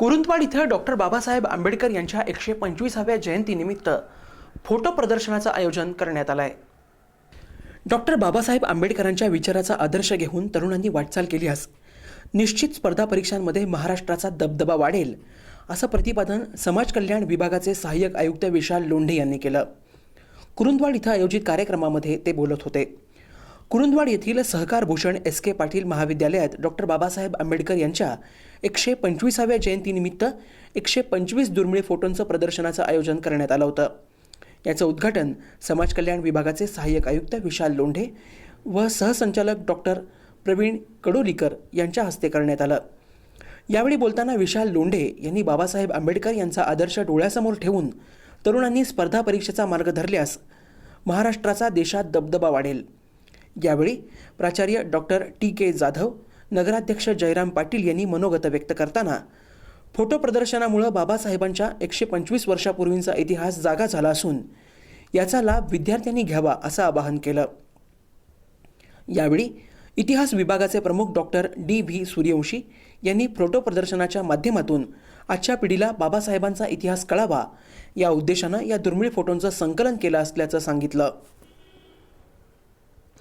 कुरुंदवाड इथं डॉक्टर बाबासाहेब आंबेडकर यांच्या एकशे पंचवीसाव्या जयंतीनिमित्त फोटो प्रदर्शनाचं आयोजन करण्यात आलं आहे डॉक्टर बाबासाहेब आंबेडकरांच्या विचाराचा आदर्श घेऊन तरुणांनी वाटचाल केली केल्यास निश्चित स्पर्धा परीक्षांमध्ये महाराष्ट्राचा दबदबा वाढेल असं प्रतिपादन समाज कल्याण विभागाचे सहाय्यक आयुक्त विशाल लोंढे यांनी केलं. कुरुंदवाड इथं आयोजित कार्यक्रमामध्ये ते बोलत होते. कुरुंदवाड येथील सहकार भूषण एस के पाटील महाविद्यालयात डॉक्टर बाबासाहेब आंबेडकर यांच्या एकशे पंचवीसाव्या जयंतीनिमित्त एकशे पंचवीस दुर्मिळ फोटोंचं प्रदर्शनाचं आयोजन करण्यात आलं होतं. याचं उद्घाटन समाज कल्याण विभागाचे सहाय्यक आयुक्त विशाल लोंढे व सहसंचालक डॉक्टर प्रवीण कडोलीकर यांच्या हस्ते करण्यात आलं. यावेळी बोलताना विशाल लोंढे यांनी बाबासाहेब आंबेडकर यांचा आदर्श डोळ्यासमोर ठेवून तरुणांनी स्पर्धा परीक्षेचा मार्ग धरल्यास महाराष्ट्राचा देशात दबदबा वाढेल. यावेळी प्राचार्य डॉक्टर टी के जाधव नगराध्यक्ष जयराम पाटील यांनी मनोगत व्यक्त करताना फोटो प्रदर्शनामुळं बाबासाहेबांच्या एकशे पंचवीस वर्षापूर्वींचा इतिहास जागा झाला असून याचा लाभ विद्यार्थ्यांनी घ्यावा असं आवाहन केलं. यावेळी इतिहास विभागाचे प्रमुख डॉक्टर डी व्ही सूर्यवंशी यांनी फोटो प्रदर्शनाच्या माध्यमातून आजच्या पिढीला बाबासाहेबांचा इतिहास कळावा या उद्देशानं या दुर्मिळ फोटोंचं संकलन केलं असल्याचं सांगितलं.